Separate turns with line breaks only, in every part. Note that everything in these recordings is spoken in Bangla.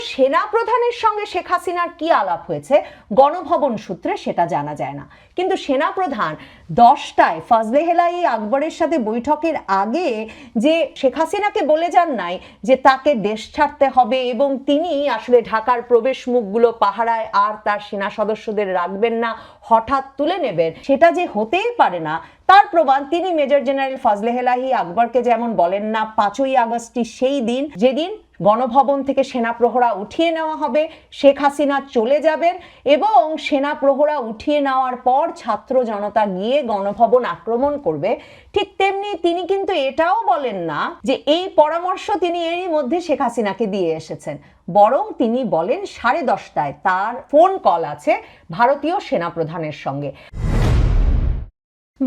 সেনা প্রধানের সঙ্গে শেখ হাসিনার কি আলাপ হয়েছে? গণভবন সূত্রে সেটা জানা যায় না। কিন্তু সেনা প্রধান দশটায় ফজলে হেলাই আকবরের সাথে বৈঠকের আগে যে শেখ হাসিনাকে বলে যান নাই যে তাকে দেশ ছাড়তে হবে এবং তিনি আসলে ঢাকার প্রবেশ মুখগুলো পাহারায় আর তার সেনা সদস্যদের রাখবেন না, হঠাৎ তুলে নেবেন, সেটা যে হতেই পারে না, তার প্রমাণ তিনি মেজর জেনারেল ফজলে হেলাহি আকবরকে যেমন বলেন না, পাঁচই আগস্টই সেই দিন, যেদিন গণভবন থেকে সেনা প্রহরা উঠিয়ে নেওয়া হবে। শেখ হাসিনা চলে যাবেন এবং সেনা প্রহরা উঠিয়ে নেওয়ার পর ছাত্র জনতা গিয়ে গণভবন আক্রমণ করবে। ঠিক তেমনি তিনি কিন্তু এটাও বলেন না যে এই পরামর্শ তিনি এরই মধ্যে শেখ হাসিনাকে দিয়ে এসেছেন। বরং তিনি বলেন সাড়ে দশটায় তার ফোন কল আছে ভারতীয় সেনাপ্রধানের সঙ্গে।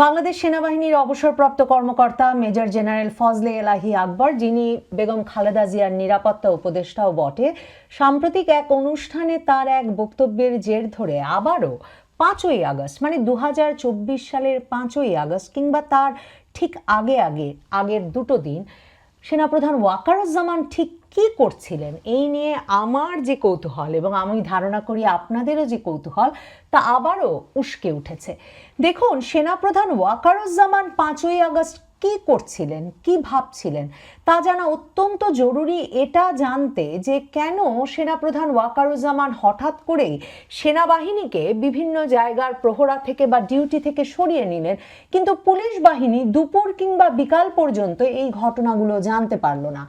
বাংলাদেশ সেনাবাহিনীর অবসরপ্রাপ্ত কর্মকর্তা মেজর জেনারেল ফজলে এলাহি আকবর, যিনি বেগম খালেদা জিয়ার নিরাপত্তা উপদেষ্টাও বটে, সাম্প্রতিক এক অনুষ্ঠানে তার এক বক্তব্যের জের ধরে আবারও পাঁচই আগস্ট মানে দু হাজার চব্বিশ সালের পাঁচই আগস্ট, কিংবা তার ঠিক আগে আগে, আগের দুটো দিন, সেনাপ্রধান ওয়াকারুজ্জামান ঠিক কি করছিলেন? এই নিয়ে আমার যে কৌতূহল এবং আমি ধারণা করি আপনাদেরও যে কৌতূহল, তা আবারও উস্কে উঠেছে। দেখুন, সেনাপ্রধান ওয়াকারুজ্জামান পাঁচই আগস্ট কি করছিলেন, কি ভাবছিলেন, তা জানা অত্যন্ত জরুরি। এটা জানতে যে কেন সেনাপ্রধান ওয়াকারুজ্জামান হঠাৎ করেই সেনাবাহিনীকে বিভিন্ন জায়গার প্রহরা থেকে বা ডিউটি থেকে সরিয়ে নিলেন, কিন্তু পুলিশ বাহিনী দুপুর কিংবা বিকাল পর্যন্ত এই ঘটনাগুলো জানতে পারল না।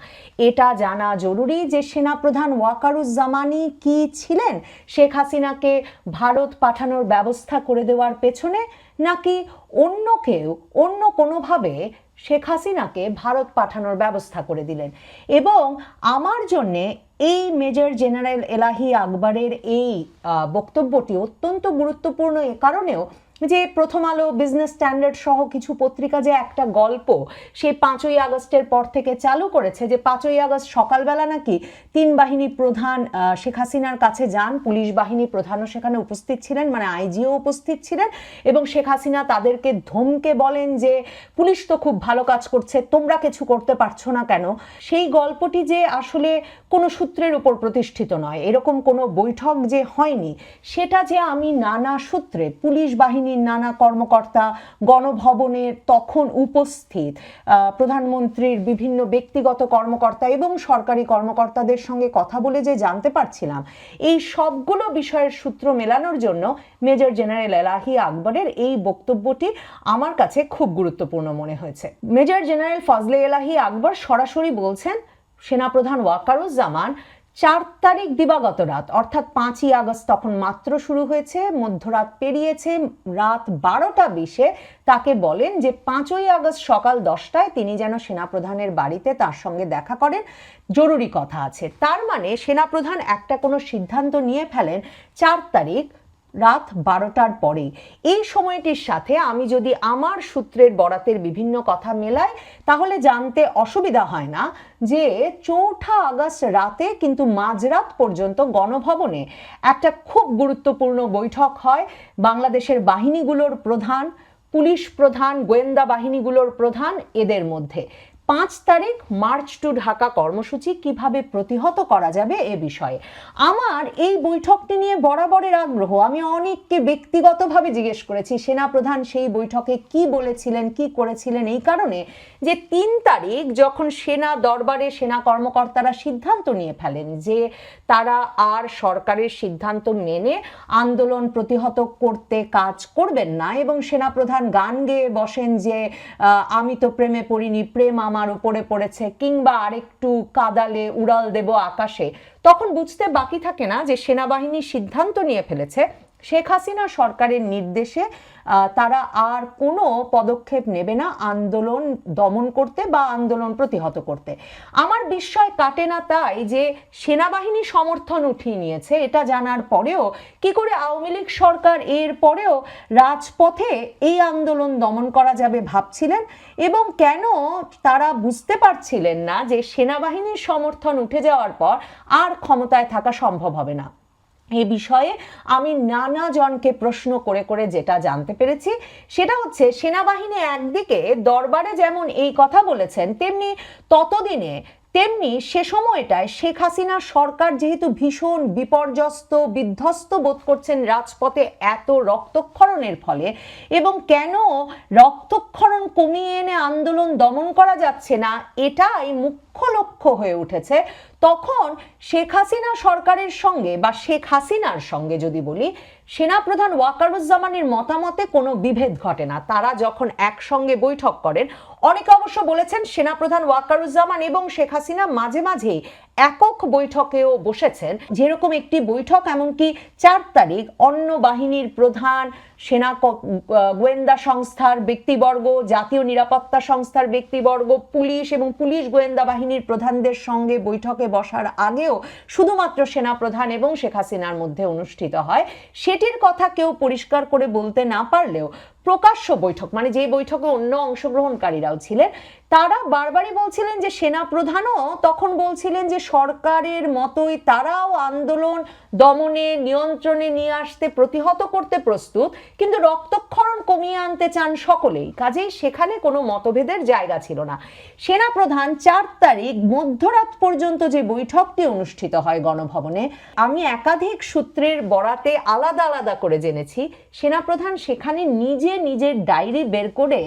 এটা জানা জরুরি যে সেনাপ্রধান ওয়াকারুজ্জামানি কি ছিলেন, শেখ হাসিনাকে ভারত পাঠানোর ব্যবস্থা করে দেওয়ার পেছনে, নাকি অন্য কেউ, অন্য কোনোভাবে শেখ হাসিনাকে ভারত পাঠানোর ব্যবস্থা করে দিলেন? এবং আমার জন্যে এই মেজর জেনারেল এলাহি আকবরের এই বক্তব্যটি অত্যন্ত গুরুত্বপূর্ণ এ কারণেও যে প্রথম আলো বিজনেস স্ট্যান্ডার্ড সহ কিছু পত্রিকা যে একটা গল্প সেই পাঁচই আগস্টের পর থেকে চালু করেছে যে পাঁচই আগস্ট সকালবেলা নাকি তিন বাহিনী প্রধান শেখ হাসিনার কাছে যান। পুলিশ বাহিনী প্রধানও সেখানে উপস্থিত ছিলেন মানে আইজিও উপস্থিত ছিলেন এবং শেখ হাসিনা তাদেরকে ধমকে বলেন যে, পুলিশ তো খুব ভালো কাজ করছে, তোমরা কিছু করতে পারছ না কেন? সেই গল্পটি যে আসলে কোনো সূত্রের উপর প্রতিষ্ঠিত নয়, এরকম কোনো বৈঠক যে হয়নি, সেটা যে আমি নানা সূত্রে পুলিশ বাহিনীর নানা কর্মকর্তা গণভবনের তখন উপস্থিত। প্রধানমন্ত্রীর বিভিন্ন ব্যক্তিগত কর্মকর্তা এবং সরকারি কর্মকর্তাদের সঙ্গে কথা বলে যে জানতে পারছিলাম, এই সবগুলো বিষয়ের সূত্র মেলানোর জন্য মেজর জেনারেল এলাহি আকবরের এই বক্তব্যটি আমার কাছে খুব গুরুত্বপূর্ণ মনে হয়েছে। মেজর জেনারেল ফজলে এলাহি আকবর সরাসরি বলছেন, সেনাপ্রধান ওয়াকারুজ্জামান চার তারিখ দিবাগত রাত, অর্থাৎ পাঁচই আগস্ট তখন মাত্র শুরু হয়েছে, মধ্যরাত পেরিয়েছে, রাত বারোটা বিশে তাকে বলেন যে পাঁচই আগস্ট সকাল দশটায় তিনি যেন সেনাপ্রধানের বাড়িতে তার সঙ্গে দেখা করেন, জরুরি কথা আছে। তার মানে সেনাপ্রধান একটা কোনো সিদ্ধান্ত নিয়ে ফেলেন চার তারিখ রাত বারোটার পরেই এই সময়টির সাথে আমি যদি আমার সূত্রের বরাতের বিভিন্ন কথা মেলাই, তাহলে জানতে অসুবিধা হয় না যে চৌঠা আগস্ট রাতে কিন্তু মাঝরাত পর্যন্ত গণভবনে একটা খুব গুরুত্বপূর্ণ বৈঠক হয়। বাংলাদেশের বাহিনীগুলোর প্রধান, পুলিশ প্রধান, গোয়েন্দা বাহিনীগুলোর প্রধান এদের মধ্যে। পাঁচ তারিখ মার্চ টু ঢাকা কর্মসূচি কীভাবে প্রতিহত করা যাবে এ বিষয়ে। আমার এই বৈঠকটি নিয়ে বরাবরের আগ্রহ। আমি অনেককে ব্যক্তিগতভাবে জিজ্ঞেস করেছি, সেনাপ্রধান সেই বৈঠকে কি বলেছিলেন, কি করেছিলেন এই কারণে যে তিন তারিখ যখন সেনা দরবারে সেনা কর্মকর্তারা সিদ্ধান্ত নিয়ে ফেলেন যে তারা আর সরকারের সিদ্ধান্ত মেনে আন্দোলন প্রতিহত করতে কাজ করবেন না এবং সেনাপ্রধান গান গেয়ে বসেন যে আমি তো প্রেমে পড়িনি, প্রেম আমার উপরে পড়েছে কিংবা আরেকটু কাদালে, উড়াল দেব আকাশে, তখন বুঝতে বাকি থাকে না যে সেনাবাহিনী সিদ্ধান্ত নিয়ে ফেলেছে। শেখ হাসিনা সরকারের নির্দেশে তারা আর কোনো পদক্ষেপ নেবে না আন্দোলন দমন করতে বা আন্দোলন প্রতিহত করতে। আমার বিস্ময় কাটে না তাই যে সেনাবাহিনী সমর্থন উঠিয়ে নিয়েছে, এটা জানার পরেও কি করে আওয়ামী লীগ সরকার এর পরেও রাজপথে এই আন্দোলন দমন করা যাবে ভাবছিলেন এবং কেন তারা বুঝতে পারছিলেন না যে সেনাবাহিনীর সমর্থন উঠে যাওয়ার পর আর ক্ষমতায় থাকা সম্ভব হবে না। এই বিষয়ে আমি নানা জনকে প্রশ্ন করে করে যেটা জানতে পেরেছি। সেটা হচ্ছে, সেনাবাহিনী একদিকে দরবারে যেমন এই কথা বলেছেন, তেমনি ততদিনে তেমনি সে সময়টায় শেখ হাসিনা সরকার যেহেতু ভীষণ বিপর্যস্ত, বিধ্বস্ত বোধ করছেন রাজপথে এত রক্তক্ষরণের ফলে এবং কেন রক্তক্ষরণ কমিয়ে এনে আন্দোলন দমন করা যাচ্ছে না, এটাই মুখ্য লক্ষ্য হয়ে উঠেছে। তখন শেখ হাসিনা সরকারের সঙ্গে বা শেখ হাসিনার সঙ্গে যদি বলি, সেনাপ্রধান ওয়াকারুজ্জামানের মতামতে কোনো বিভেদ ঘটে না। তারা যখন একসঙ্গে বৈঠক করেন, অনেকে অবশ্য বলেছেন সেনাপ্রধান ওয়াকারুজ্জামান এবং শেখ হাসিনা মাঝে মাঝেই একক বৈঠকেও বসেছেন। যেরকম একটি বৈঠক, এমনকি চার তারিখ অন্য বাহিনীর প্রধান, সেনা গোয়েন্দা সংস্থার ব্যক্তিবর্গ, জাতীয় নিরাপত্তা সংস্থার ব্যক্তিবর্গ, পুলিশ এবং পুলিশ গোয়েন্দা বাহিনীর প্রধানদের সঙ্গে বৈঠকে বসার আগেও শুধুমাত্র সেনা প্রধান এবং শেখ হাসিনার মধ্যে অনুষ্ঠিত হয়। সেটির কথা কেউ পরিষ্কার করে বলতে না পারলেও প্রকাশ্য বৈঠক মানে যে বৈঠকে অন্য অংশগ্রহণকারীরাও ছিলেন, তারা বারবারই বলছিলেন যে সেনা প্রধানও তখন বলছিলেন যে সরকারের মতোই তারাও আন্দোলন দমনে, নিয়ন্ত্রণে নিয়ে আসতে প্রতিহত করতে প্রস্তুত, কিন্তু রক্তক্ষরণ কমিয়ে আনতে চান সকলেই। কাজেই সেখানে কোনো মতভেদের জায়গা ছিল না। সেনা প্রধান চার তারিখ মধ্যরাত পর্যন্ত যে বৈঠকটি অনুষ্ঠিত হয় গণভবনে, আমি একাধিক সূত্রের বরাতে আলাদা আলাদা করে জেনেছি। সেনাপ্রধান সেখানে নিজে নিজের ডায়েরি বের করে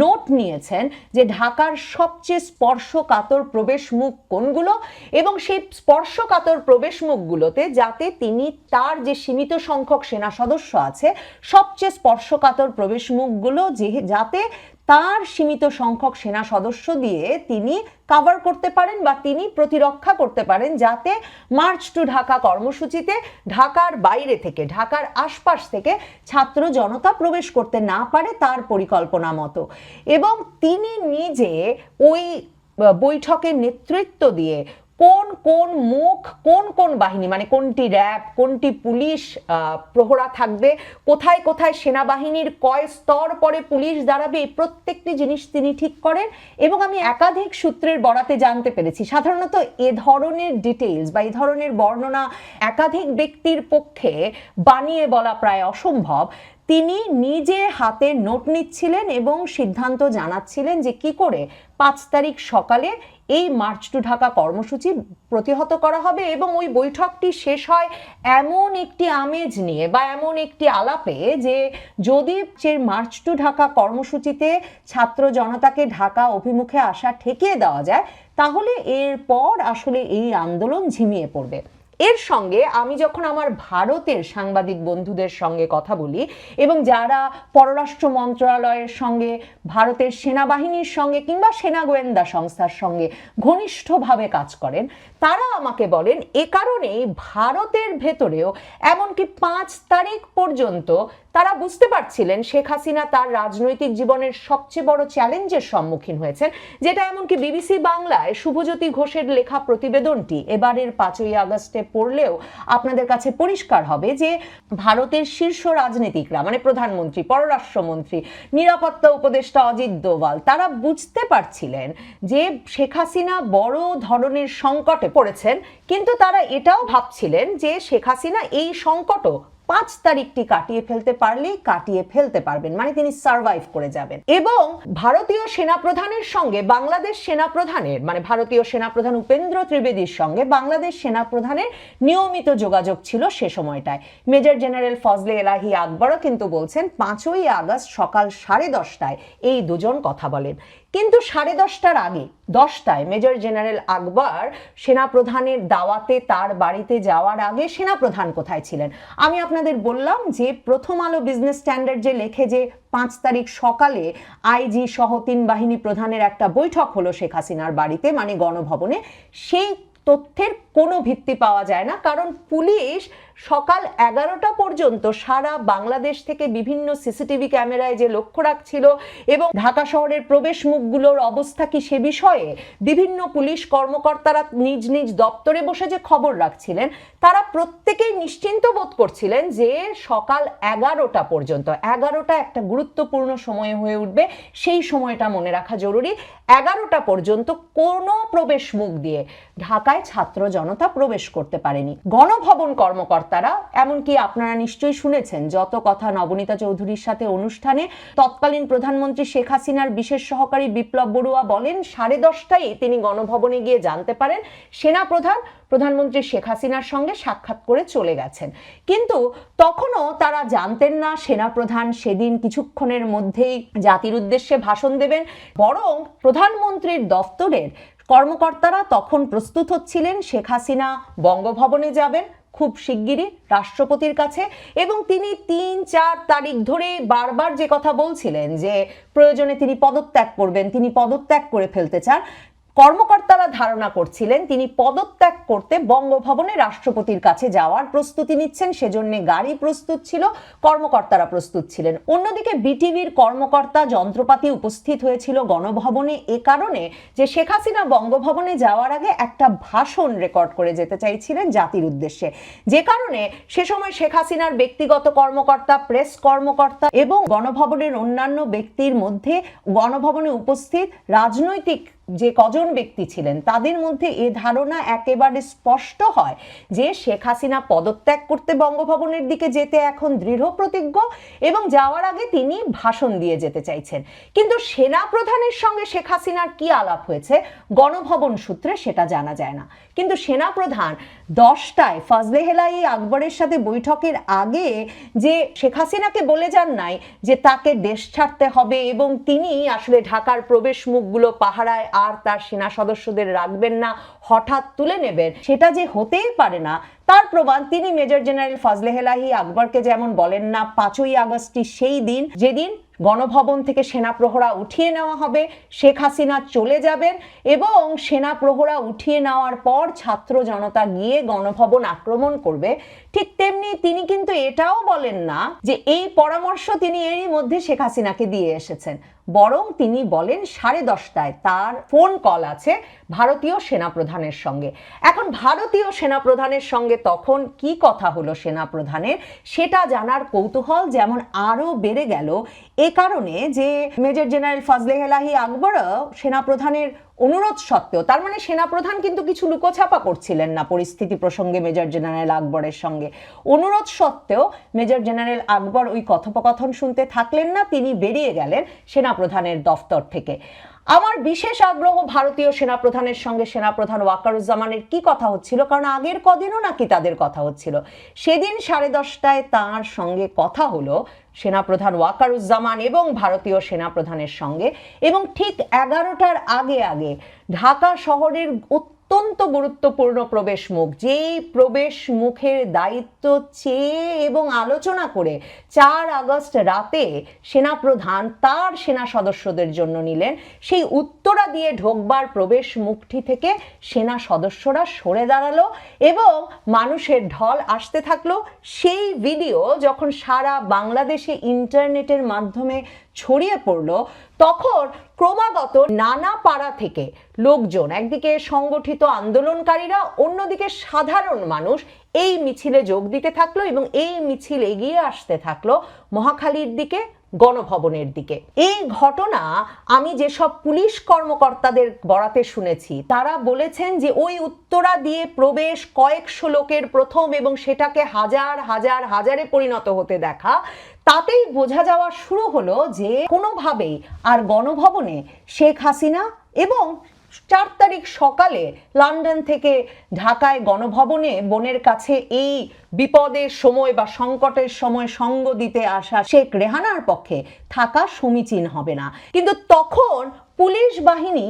নোট নিয়েছেন যে ঢাকার সবচেয়ে স্পর্শকাতর প্রবেশ মুখ কোনগুলো এবং সেই স্পর্শকাতর প্রবেশ মুখগুলোতে যাতে তিনি তার যে সীমিত সংখ্যক সেনা সদস্য আছে, সবচেয়ে স্পর্শকাতর প্রবেশ মুখগুলো যে যাতে তার সীমিত সংখ্যক সেনা সদস্য দিয়ে তিনি কাভার করতে পারেন বা তিনি প্রতিরক্ষা করতে পারেন যাতে মার্চ টু ঢাকা কর্মসূচিতে ঢাকার বাইরে থেকে, ঢাকার আশপাশ থেকে ছাত্র জনতা প্রবেশ করতে না পারে তার পরিকল্পনা মতো। এবং তিনি নিজে ওই বৈঠকে নেতৃত্ব দিয়ে কোন কোন মুখ, কোন কোন বাহিনী মানে কোনটি র্যাব, কোনটি পুলিশ প্রহরা থাকবে, কোথায় কোথায় সেনাবাহিনীর কয় স্তর পরে পুলিশ দাঁড়াবে, এই প্রত্যেকটি জিনিস তিনি ঠিক করেন এবং আমি একাধিক সূত্রের বরাতে জানতে পেরেছি। সাধারণত এ ধরনের ডিটেলস বা এই ধরনের বর্ণনা একাধিক ব্যক্তির পক্ষে বানিয়ে বলা প্রায় অসম্ভব। তিনি নিজে হাতে নোট নিচ্ছিলেন এবং সিদ্ধান্ত জানাচ্ছিলেন যে কি করে পাঁচ তারিখ সকালে এই মার্চ টু ঢাকা কর্মসূচি প্রতিহত করা হবে এবং ওই বৈঠকটি শেষ হয় এমন একটি আমেজ নিয়ে বা এমন একটি আলাপে যে যদি সে মার্চ টু ঢাকা কর্মসূচিতে ছাত্র জনতাকে ঢাকা অভিমুখে আসা ঠেকিয়ে দেওয়া যায়, তাহলে এরপর আসলে এই আন্দোলন ঝিমিয়ে পড়বে। এর সঙ্গে আমি যখন আমার ভারতের সাংবাদিক বন্ধুদের সঙ্গে কথা বলি এবং যারা পররাষ্ট্র মন্ত্রণালয়ের সঙ্গে, ভারতের সেনাবাহিনীর সঙ্গে কিংবা সেনা গোয়েন্দা সংস্থার সঙ্গে ঘনিষ্ঠভাবে কাজ করেন, তারা আমাকে বলেন, এ কারণেই ভারতের ভেতরেও এমনকি পাঁচ তারিখ পর্যন্ত তারা বুঝতে পারছিলেন শেখ হাসিনা তার রাজনৈতিক জীবনের সবচেয়ে বড় চ্যালেঞ্জের সম্মুখীন হয়েছেন, যেটা এমনকি বিবিসি বাংলায় শুভজ্যোতি ঘোষের লেখা প্রতিবেদনটি এবারের পাঁচই আগস্টে পড়লেও আপনাদের কাছে পরিষ্কার হবে যে ভারতের শীর্ষ রাজনীতিকরা মানে প্রধানমন্ত্রী, পররাষ্ট্রমন্ত্রী, নিরাপত্তা উপদেষ্টা অজিত দোভাল, তারা বুঝতে পারছিলেন যে শেখ হাসিনা বড় ধরনের সংকটে পড়েছেন, কিন্তু তারা এটাও ভাবছিলেন যে শেখ হাসিনা এই সংকটও পাঁচ তারিখটি কাটিয়ে ফেলতে পারলেই কাটিয়ে ফেলতে পারবেন মানে তিনি সার্ভাইভ করে যাবেন। এবং ভারতীয় সেনাপ্রধানের সঙ্গে, বাংলাদেশ সেনাপ্রধানের মানে ভারতীয় সেনাপ্রধান উপেন্দ্র ত্রিবেদীর সঙ্গে বাংলাদেশ সেনাপ্রধানের নিয়মিত যোগাযোগ ছিল সে সময়টায়। মেজর জেনারেল ফজলে এলাহি আকবরও কিন্তু বলছেন, পাঁচই আগস্ট সকাল সাড়ে দশটায় এই দুজন কথা বলেন। কিন্তু সাড়ে দশটার আগে, দশটায় মেজর জেনারেল আকবর সেনাপ্রধানের দাওয়াতে তার বাড়িতে যাওয়ার আগে সেনাপ্রধান কোথায় ছিলেন? আমি আপনাদের বললাম যে প্রথম আলো বিজনেস স্ট্যান্ডার্ড যে লেখে যে পাঁচ তারিখ সকালে আইজি সহ তিন বাহিনী প্রধানের একটা বৈঠক হলো শেখ হাসিনার বাড়িতে মানে গণভবনে, সেই তথ্যের কোনো ভিত্তি পাওয়া যায় না। কারণ পুলিশ সকাল এগারোটা পর্যন্ত সারা বাংলাদেশ থেকে বিভিন্ন সিসিটিভি ক্যামেরায় যে লক্ষ্য রাখছিল এবং ঢাকা শহরের প্রবেশ মুখগুলোর অবস্থা কি সে বিষয়ে বিভিন্ন পুলিশ কর্মকর্তারা নিজ নিজ দপ্তরে বসে যে খবর রাখছিলেন, তারা প্রত্যেকেই নিশ্চিন্ত বোধ করছিলেন যে সকাল এগারোটা পর্যন্ত, এগারোটা একটা গুরুত্বপূর্ণ সময় হয়ে উঠবে, সেই সময়টা মনে রাখা জরুরি। এগারোটা পর্যন্ত কোনো প্রবেশ মুখ দিয়ে ঢাকায় ছাত্র জন জনতা প্রবেশ করতে পারেনি। গণভবন কর্মকর্তারা, এমনকি আপনারা নিশ্চয়ই শুনেছেন, যত কথা নবনীতা চৌধুরীর সাথে অনুষ্ঠানে তৎকালীন প্রধানমন্ত্রী শেখ হাসিনার বিশেষ সহকারী বিপ্লব বড়ুয়া বলেন, সাড়ে দশটায় তিনি গণভবনে গিয়ে জানতে পারেন সেনাপ্রধান প্রধানমন্ত্রী শেখ হাসিনার সঙ্গে সাক্ষাৎ করে চলে গেছেন। কিন্তু তখনও তারা জানতেন না সেনাপ্রধান সেদিন কিছুক্ষণের মধ্যেই জাতির উদ্দেশ্যে ভাষণ দেবেন, বরং প্রধানমন্ত্রীর দফতরের কর্মকর্তারা তখন প্রস্তুত হচ্ছিলেন, শেখ হাসিনা বঙ্গভবনে যাবেন, খুব শিগগিরই রাষ্ট্রপতির কাছে। এবং তিনি তিন, চার তারিখ ধরে বারবার যে কথা বলছিলেন যে প্রয়োজনে তিনি পদত্যাগ করবেন, তিনি পদত্যাগ করে ফেলতে চান কর্মকর্তারা ধারণা করছিলেন তিনি পদত্যাগ করতে বঙ্গভবনে রাষ্ট্রপতির কাছে যাওয়ার প্রস্তুতি নিচ্ছেন, সেজন্য গাড়ি প্রস্তুত ছিল, কর্মকর্তারা প্রস্তুত ছিলেন। অন্যদিকে বিটিভির কর্মকর্তা যন্ত্রপাতি উপস্থিত হয়েছিল গণভবনে এ কারণে যে শেখ হাসিনা বঙ্গভবনে যাওয়ার আগে একটা ভাষণ রেকর্ড করে যেতে চাইছিলেন জাতির উদ্দেশ্যে। যে কারণে সে সময় শেখ হাসিনার ব্যক্তিগত কর্মকর্তা, প্রেস কর্মকর্তা এবং গণভবনের অন্যান্য ব্যক্তির মধ্যে গণভবনে উপস্থিত রাজনৈতিক যে কজন ব্যক্তি ছিলেন, তাদের মধ্যে এ ধারণা একেবারে স্পষ্ট হয় যে শেখ হাসিনা পদত্যাগ করতে বঙ্গভবনের দিকে যেতে এখন দৃঢ় প্রতিজ্ঞ এবং যাওয়ার আগে তিনি ভাষণ দিয়ে যেতে চাইছেন। কিন্তু সেনা প্রধানের সঙ্গে শেখ হাসিনার কি আলাপ হয়েছে, গণভবন সূত্রে সেটা জানা যায় না। কিন্তু সেনা প্রধান দশটায় ফজলে হেলাই আকবরের সাথে বৈঠকের আগে যে শেখ হাসিনাকে বলে যান নাই যে তাকে দেশ ছাড়তে হবে এবং তিনি আসলে ঢাকার প্রবেশ মুখগুলো পাহারায় আর তার সেনা সদস্যদের রাখবেন না, হঠাৎ তুলে নেবেন। সেটা যে হতেই পারে না, তার প্রমাণ তিনি মেজর জেনারেল ফজলে হেলাহি আকবরকে যেমন বলেন না, পাঁচই আগস্টই সেই দিন, যেদিন গণভবন থেকে সেনা প্রহরা উঠিয়ে নেওয়া হবে। শেখ হাসিনা চলে যাবেন এবং সেনা প্রহরা উঠিয়ে নেওয়ার পর ছাত্র জনতা গিয়ে গণভবন আক্রমণ করবে। ঠিক তেমনি তিনি কিন্তু এটাও বলেন না যে এই পরামর্শ তিনি এরই মধ্যে শেখ হাসিনাকে দিয়ে এসেছেন। বরং তিনি বলেন সাড়ে দশটায় তার ফোন কল আছে ভারতীয় সেনাপ্রধানের সঙ্গে। এখন ভারতীয় সেনাপ্রধানের সঙ্গে তখন কি কথা হলো সেনাপ্রধানের সেটা জানার কৌতূহল যেমন আরও বেড়ে গেল। এ কারণে যে মেজর জেনারেল ফজলে হেলাহি আকবরও সেনাপ্রধানের অনুরোধ সত্ত্বেও, তার মানে সেনাপ্রধান কিন্তু কিছু লুকোছাপা করছিলেন না পরিস্থিতি প্রসঙ্গে মেজর জেনারেল আকবরের সঙ্গে। অনুরোধ সত্ত্বেও, মেজর জেনারেল আকবর ওই কথোপকথন শুনতে থাকলেন না, তিনি বেরিয়ে গেলেন সেনাপ্রধানের দফতর থেকে। আমার বিশেষ আগ্রহ ভারতীয় সেনাপ্রধানের সঙ্গে সেনাপ্রধান ওয়াকারুজ্জামানের কি কথা হচ্ছিল, কারণ আগের কদিনও নাকি তাদের কথা হচ্ছিল। সেদিন সাড়ে দশটায় তাঁর সঙ্গে কথা হলো সেনাপ্রধান ওয়াকারুজ্জামান এবং ভারতীয় সেনাপ্রধানের সঙ্গে এবং ঠিক এগারোটার আগে আগে ঢাকা শহরের অত্যন্ত গুরুত্বপূর্ণ প্রবেশ মুখ। যেই প্রবেশ মুখের দায়িত্ব চেয়ে এবং আলোচনা করে চার আগস্ট রাতে সেনাপ্রধান, তার সেনা সদস্যদের জন্য নিলেন। সেই উত্তরা দিয়ে ঢোকবার প্রবেশ মুখটি থেকে সেনা সদস্যরা সরে দাঁড়াল এবং মানুষের ঢল আসতে থাকল। সেই ভিডিও যখন সারা বাংলাদেশে ইন্টারনেটের মাধ্যমে ছড়িয়ে পড়ল, তখন ক্রমাগত নানা পাড়া থেকে লোকজন, একদিকে সংগঠিত আন্দোলনকারীরা, অন্যদিকে সাধারণ মানুষ এই মিছিলে যোগ দিতে থাকল এবং এই মিছিল এগিয়ে আসতে থাকল মহাখালীর দিকে। গণভবনের দিকে। এই ঘটনা আমি যেসব পুলিশ কর্মকর্তাদের বরাতে শুনেছি, তারা বলেছেন যে ওই উত্তরা দিয়ে প্রবেশ কয়েকশো লোকের প্রথম এবং সেটাকে হাজার হাজার, হাজারে পরিণত হতে দেখা। তাতেই বোঝা যাওয়া শুরু হলো যে কোনোভাবেই আর গণভবনে শেখ হাসিনা এবং চার তারিখ সকালে লন্ডন থেকে ঢাকায় গণভবনে বোনের কাছে এই বিপদের সময় বা সংকটের সময় সঙ্গ দিতে আসা শেখ রেহানার পক্ষে থাকা সমীচীন হবে না। কিন্তু তখন পুলিশ বাহিনী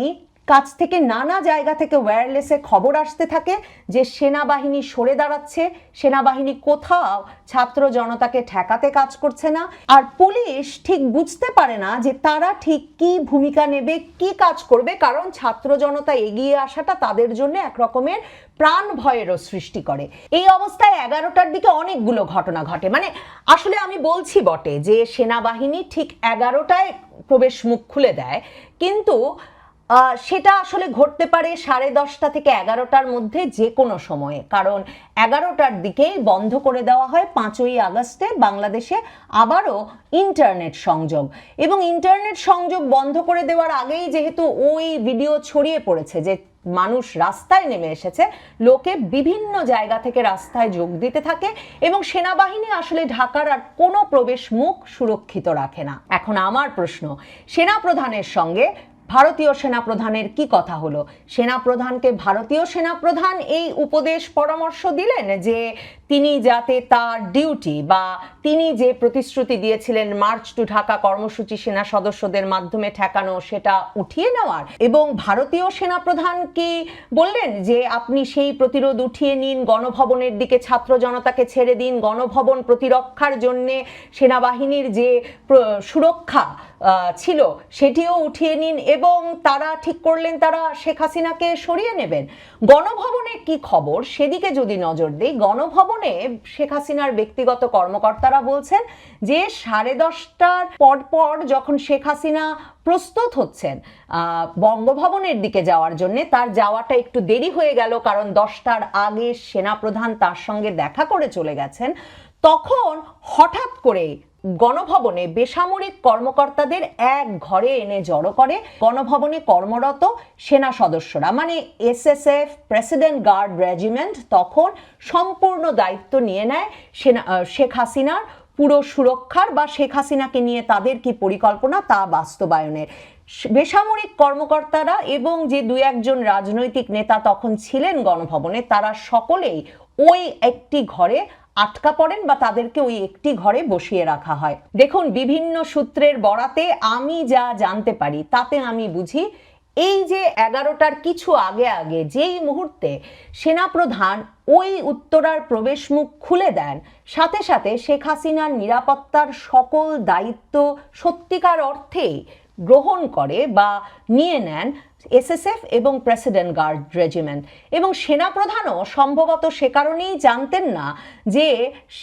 কাছ থেকে নানা জায়গা থেকে ওয়্যারলেসে খবর আসতে থাকে যে সেনাবাহিনী সরে দাঁড়াচ্ছে। সেনাবাহিনী কোথাও ছাত্র জনতাকে ঠেকাতে কাজ করছে না। আর পুলিশ ঠিক বুঝতে পারে না যে তারা ঠিক কি ভূমিকা নেবে, কি কাজ করবে, কারণ ছাত্র জনতা এগিয়ে আসাটা তাদের জন্য এক রকমের প্রাণ ভয়েরও সৃষ্টি করে। এই অবস্থায় এগারোটার দিকে অনেকগুলো ঘটনা ঘটে। মানে আসলে আমি বলছি বটে যে সেনাবাহিনী ঠিক এগারোটায় প্রবেশ মুখ খুলে দেয়, কিন্তু সেটা আসলে ঘটতে পারে সাড়ে দশটা থেকে এগারোটার মধ্যে যে কোনো সময়ে। কারণ এগারোটার দিকেই বন্ধ করে দেওয়া হয়, পাঁচই আগস্টে বাংলাদেশে আবারও ইন্টারনেট সংযোগ। এবং ইন্টারনেট সংযোগ বন্ধ করে দেওয়ার আগেই যেহেতু ওই ভিডিও ছড়িয়ে পড়েছে যে মানুষ রাস্তায় নেমে এসেছে, লোকে বিভিন্ন জায়গা থেকে রাস্তায় যোগ দিতে থাকে এবং সেনাবাহিনী আসলে ঢাকার আর কোনো প্রবেশ মুখ সুরক্ষিত রাখে না। এখন আমার প্রশ্ন, সেনাপ্রধানের সঙ্গে ভারতীয় সেনাপ্রধানের কি কথা হলো? সেনাপ্রধানকে ভারতীয় সেনাপ্রধান এই উপদেশ পরামর্শ দিলেন যে তিনি যাতে তার ডিউটি বা তিনি যে প্রতিশ্রুতি দিয়েছিলেন মার্চ টু ঢাকা কর্মসূচি সেনা সদস্যদের মাধ্যমে ঠেকানো সেটা উঠিয়ে নেওয়ার, এবং ভারতীয় সেনাপ্রধান কি বললেন যে আপনি সেই প্রতিরোধ উঠিয়ে নিন, গণভবনের দিকে ছাত্র জনতাকে ছেড়ে দিন, গণভবন প্রতিরক্ষার জন্যে সেনাবাহিনীর যে সুরক্ষা ছিল, সেটিও উঠিয়ে নিন এবং তারা ঠিক করলেন, তারা শেখ হাসিনাকে সরিয়ে নেবেন। গণভবনের কি খবর? সেদিকে যদি নজর দেই, গণভবনে শেখ হাসিনার ব্যক্তিগত কর্মকর্তারা বলছেন যে সাড়ে দশটার পর পর যখন শেখ হাসিনা প্রস্তুত হচ্ছেন বঙ্গভবনের দিকে যাওয়ার জন্য, তার যাওয়াটা একটু দেরি হয়ে গেল কারণ দশটার আগে সেনাপ্রধান তার সঙ্গে দেখা করে চলে গেছেন, তখন হঠাৎ করে গণভবনে বেসামরিক কর্মকর্তাদের এক ঘরে এনে জড়ো করে। গণভবনে কর্মরত সেনা সদস্যরা মানে এসএসএফ প্রেসিডেন্ট গার্ড রেজিমেন্ট তখন সম্পূর্ণ দায়িত্ব নিয়ে নেয় সেনা শেখ হাসিনার পুরো সুরক্ষার বা শেখ হাসিনাকে নিয়ে তাদের কি পরিকল্পনা তা বাস্তবায়নের। বেসামরিক কর্মকর্তারা এবং যে দু একজন রাজনৈতিক নেতা তখন ছিলেন গণভবনে, তারা সকলেই ওই একটি ঘরে আটকা পড়েন বা তাদেরকে ওই একটি ঘরে বসিয়ে রাখা হয়। দেখুন, বিভিন্ন সূত্রের বরাতে আমি যা জানতে পারি, তাতে আমি বুঝি এই যে এগারোটার কিছু আগে আগে যেই মুহূর্তে সেনাপ্রধান ওই উত্তরার প্রবেশ মুখ খুলে দেন, সাথে সাথে শেখ হাসিনার নিরাপত্তার সকল দায়িত্ব সত্যিকার অর্থেই গ্রহণ করে বা নিয়ে নেন এসএসএফ এবং প্রেসিডেন্ট গার্ড রেজিমেন্ট এবং সেনাপ্রধানও সম্ভবত সে কারণেই জানতেন না যে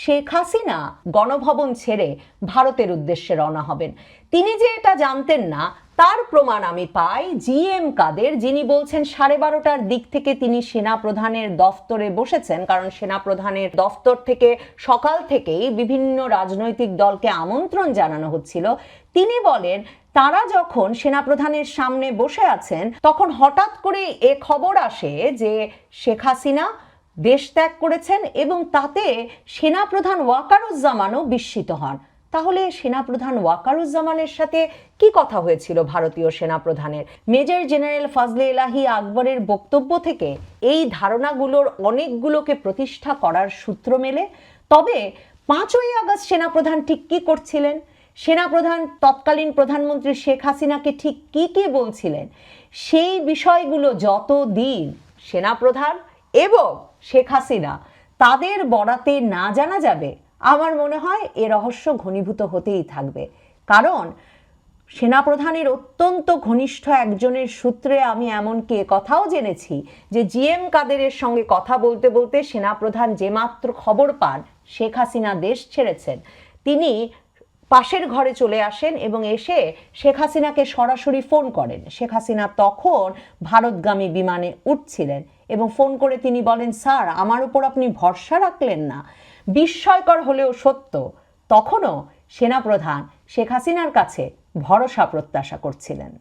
শেখ হাসিনা গণভবন ছেড়ে ভারতের উদ্দেশ্যে রওনা হবেন। তিনি যে এটা জানতেন না, তার প্রমাণ আমি পাই জিএম কাদের, যিনি বলছেন সাড়ে বারোটার দিক থেকে তিনি সেনা প্রধানের দফতরে বসেছেন, কারণ সেনা প্রধানের দফতর থেকে সকাল থেকেই বিভিন্ন রাজনৈতিক দলকে আমন্ত্রণ জানানো হচ্ছিল। তিনি বলেন তারা যখন সেনাপ্রধানের সামনে বসে আছেন, তখন হঠাৎ করে এ খবর আসে যে শেখ হাসিনা দেশ ত্যাগ করেছেন এবং তাতে সেনাপ্রধান ওয়াকারুজ্জামানও বিস্মিত হন। তাহলে সেনাপ্রধান ওয়াকারুজ্জামানের সাথে কি কথা হয়েছিল ভারতীয় সেনাপ্রধানের? মেজর জেনারেল ফাজলে এলাহি আকবরের বক্তব্য থেকে এই ধারণাগুলোর অনেকগুলোকে প্রতিষ্ঠা করার সূত্র মেলে। তবে পাঁচই আগস্ট সেনাপ্রধান ঠিক কি করছিলেন? সেনাপ্রধান, তৎকালীন প্রধানমন্ত্রী শেখ হাসিনাকে ঠিক কি কি বলছিলেন? সেই বিষয়গুলো যত দিন সেনাপ্রধান এবং শেখ হাসিনা তাদের বরাতে না জানা যাবে, আমার মনে হয় এ রহস্য ঘনীভূত হতেই থাকবে। কারণ সেনাপ্রধানের অত্যন্ত ঘনিষ্ঠ একজনের সূত্রে আমি এমনকি কথাও জেনেছি যে জিএম কাদেরের সঙ্গে কথা বলতে বলতে সেনাপ্রধান যে মাত্র খবর পান, শেখ হাসিনা দেশ ছেড়েছেন। তিনি পাশের ঘরে চলে আসেন এবং এসে শেখ হাসিনাকে সরাসরি ফোন করেন। শেখ হাসিনা তখন ভারতগামী বিমানে উঠছিলেন এবং ফোন করে তিনি বলেন, স্যার, আমার উপর আপনি ভরসা রাখলেন না। বিস্ময়কর হলেও সত্য, তখনও সেনাপ্রধান শেখ হাসিনার কাছে ভরসা প্রত্যাশা করছিলেন।